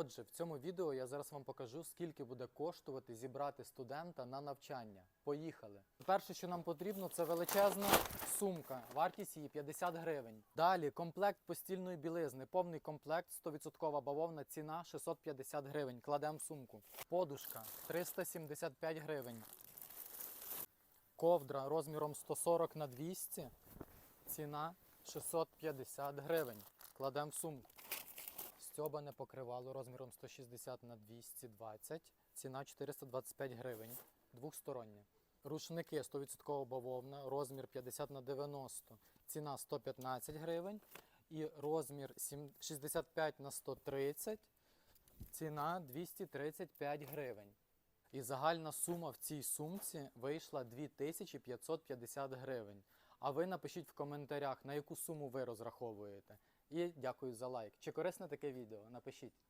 Отже, в цьому відео я зараз вам покажу, скільки буде коштувати зібрати студента на навчання. Поїхали. Перше, що нам потрібно, це величезна сумка. Вартість її 50 гривень. Далі комплект постільної білизни, повний комплект, 100% бавовна, ціна 650 гривень. Кладемо сумку. Подушка 375 гривень. Ковдра розміром 140 на 200. Ціна 650 гривень. Кладемо в сумку. Стьобане покривало розміром 160 на 220. Ціна 425 гривень. Двохстороннє. Рушники 100% бавовна, розмір 50 на 90. Ціна 115 гривень. І розмір 65 на 130. Ціна 235 гривень. І загальна сума в цій сумці вийшла 2550 гривень. А ви напишіть в коментарях, на яку суму ви розраховуєте. І дякую за лайк. Чи корисне таке відео? Напишіть.